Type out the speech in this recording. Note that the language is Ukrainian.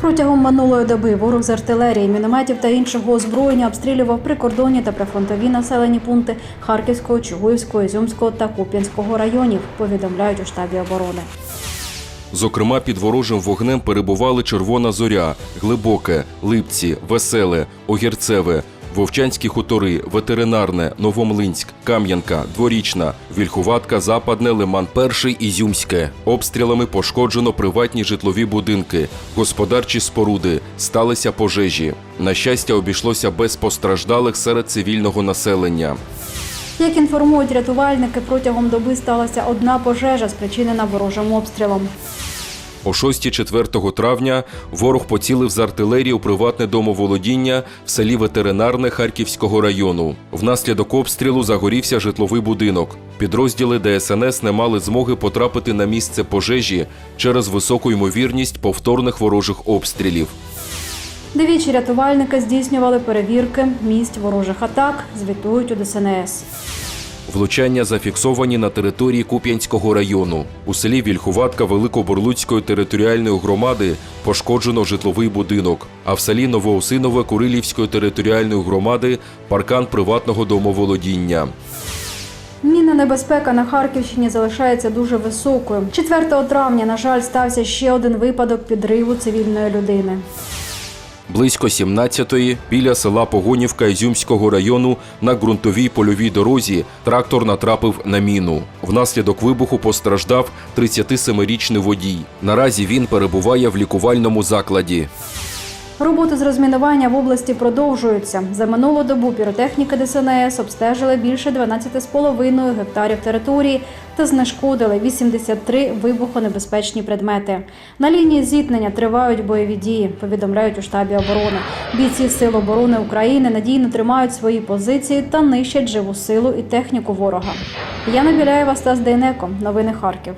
Протягом минулої доби ворог з артилерії, мінометів та іншого озброєння обстрілював прикордонні та прифронтові населені пункти Харківського, Чугуївського, Ізюмського та Куп'янського районів, повідомляють у штабі оборони. Зокрема, під ворожим вогнем перебували Червона Зоря, Глибоке, Липці, Веселе, Огірцеве, Вовчанські хутори, Ветеринарне, Новомлинськ, Кам'янка, Дворічна, Вільхуватка, Западне, Лиман Перший, Ізюмське. Обстрілами пошкоджено приватні житлові будинки, господарчі споруди, сталися пожежі. На щастя, обійшлося без постраждалих серед цивільного населення. Як інформують рятувальники, протягом доби сталася одна пожежа, спричинена ворожим обстрілом. О 6-4 травня ворог поцілив з артилерії у приватне домоволодіння в селі Ветеринарне Харківського району. Внаслідок обстрілу загорівся житловий будинок. Підрозділи ДСНС не мали змоги потрапити на місце пожежі через високу ймовірність повторних ворожих обстрілів. Двічі рятувальники здійснювали перевірки місць ворожих атак, звітують у ДСНС. Влучання зафіксовані на території Куп'янського району. У селі Вільхуватка Великоборлуцької територіальної громади пошкоджено житловий будинок, а в селі Новоосинове Курилівської територіальної громади паркан приватного домоволодіння. Мінна небезпека на Харківщині залишається дуже високою. 4 травня, на жаль, стався ще один випадок підриву цивільної людини. Близько 17-ї біля села Погонівка Ізюмського району на ґрунтовій польовій дорозі трактор натрапив на міну. Внаслідок вибуху постраждав 37-річний водій. Наразі він перебуває в лікувальному закладі. Роботи з розмінування в області продовжуються. За минулу добу піротехніки ДСНС обстежили більше 12,5 гектарів території та знешкодили 83 вибухонебезпечні предмети. На лінії зіткнення тривають бойові дії, повідомляють у штабі оборони. Бійці Сил оборони України надійно тримають свої позиції та нищать живу силу і техніку ворога. Яна Біляєва, Стас Дейнеко. Новини Харків.